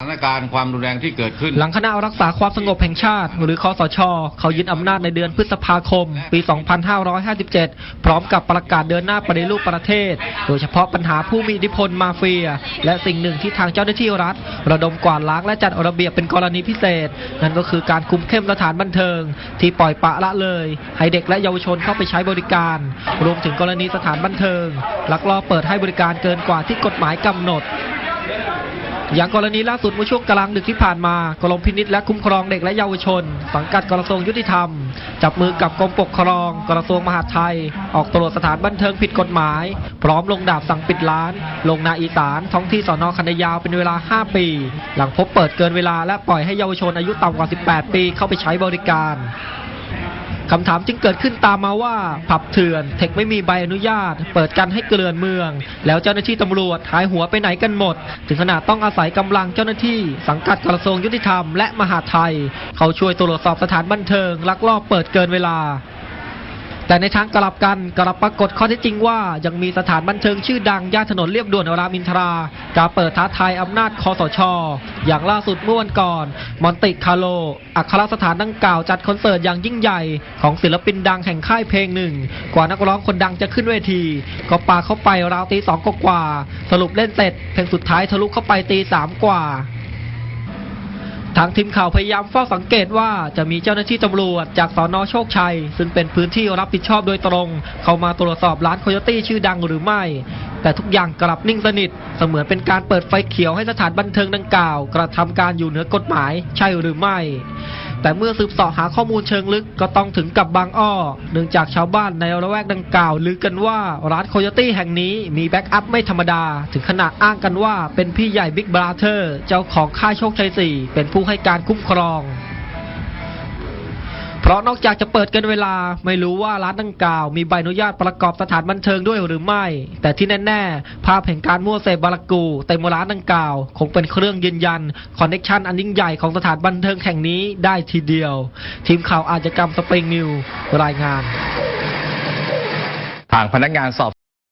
สถานการณ์ความรุนแรงที่เกิดขึ้น หลังคณะรักษาความสงบแห่งชาติ หรือคอสช เขายึดอำนาจในเดือนพฤษภาคม ปี 2557 พร้อมกับประกาศเดินหน้าปฏิรูปประเทศ โดยเฉพาะปัญหาผู้มีอิทธิพลมาเฟีย และสิ่งหนึ่งที่ทางเจ้าหน้าที่รัฐ ระดมกวาดล้างและจัดระเบียบเป็นกรณีพิเศษ นั่นก็คือการคุมเข้มสถานบันเทิง ที่ปล่อยปละละเลย ให้เด็กและเยาวชนเข้าไปใช้บริการ รวมถึงกรณีสถานบันเทิงลักลอบเปิดให้บริการเกินกว่าที่กฎหมายกำหนด อย่างกรณีล่าสุดเมื่อช่วงกลางดึกที่ผ่านมากรมพินิษและคุ้มครองเด็กและเยาวชน สังกัดกระทรวงยุติธรรม จับมือกับกรมปกครอง กระทรวงมหาดไทย ออกตรวจสถานบันเทิงผิดกฎหมาย พร้อมลงดาบสั่งปิดร้าน ลงนาอีสานท้องที่สอนอคันนายาวเป็นเวลา 5 ปี หลังพบเปิดเกินเวลาและปล่อยให้เยาวชนอายุต่ำกว่า 18 ปีเข้าไปใช้บริการ คำถามจึงเกิดขึ้นตามมาว่า ผับเถื่อน เทคไม่มีใบอนุญาต เปิดกันให้เกลื่อนเมือง แล้วเจ้าหน้าที่ตำรวจหายหัวไปไหนกันหมด ถึงขนาดต้องอาศัยกำลังเจ้าหน้าที่สังกัดกระทรวงยุติธรรมและมหาดไทย เขาช่วยตรวจสอบสถานบันเทิงลักลอบเปิดเกินเวลา แต่ในทางกลับกันกลับปรากฏข้อเท็จจริงว่า ยังมีสถานบันเทิงชื่อดังย่านถนนเรียบด่วนรามินทราการเปิดท้าทายอำนาจคอสช อย่างล่าสุดเมื่อวันก่อน มอนติคาโล อัครสถานดังกล่าวจัดคอนเสิร์ตอย่างยิ่งใหญ่ ของศิลปินดังแห่งค่ายเพลงหนึ่ง กว่านักร้องคนดังจะขึ้นเวที ก็ปาเข้าไปราวตีสองกว่า สรุปเล่นเสร็จเพลงสุดท้ายทะลุเข้าไปตีสามกว่า ทางทีมข่าวพยายามเฝ้าสังเกตว่าจะมีเจ้าหน้าที่ตำรวจจากสอนอโชคชัย ซึ่งเป็นพื้นที่รับผิดชอบโดยตรง เข้ามาตรวจสอบร้านโคโยตี้ชื่อดังหรือไม่ แต่ทุกอย่างกลับนิ่งสนิท เสมือนเป็นการเปิดไฟเขียวให้สถานบันเทิงดังกล่าว กระทำการอยู่เหนือกฎหมายใช่หรือไม่ แต่เมื่อสืบเสอบหาข้อมูลเชิงลึกก็ต้องถึงกับบางอ้อ เนื่องจากชาวบ้านในระแวกดังกล่าวลือกันว่าร้านโคโยตี้แห่งนี้มีแบ็กอัพไม่ธรรมดา ถึงขนาดอ้างกันว่าเป็นพี่ใหญ่บิ๊กบราเธอร์เจ้าของค่ายโชคชัยสี่เป็นผู้ให้การคุ้มครอง ราะนอกจากจะเปิดเกินเวลาไม่รู้ว่าร้านดังกล่าว มีใบอนุญาตประกอบสถานบันเทิงด้วยหรือไม่ แต่ที่แน่ๆ ภาพแห่งการมั่วเสพบารากูเต็มร้านดังกล่าว คงเป็นเครื่องยืนยันคอนเน็ชันอันยิ่งใหญ่ของสถานบันเทิงแห่งนี้ได้ทีเดียว ทีมข่าวอาชญากรรมสปริงนิวรายงานทางพนักงานสอบ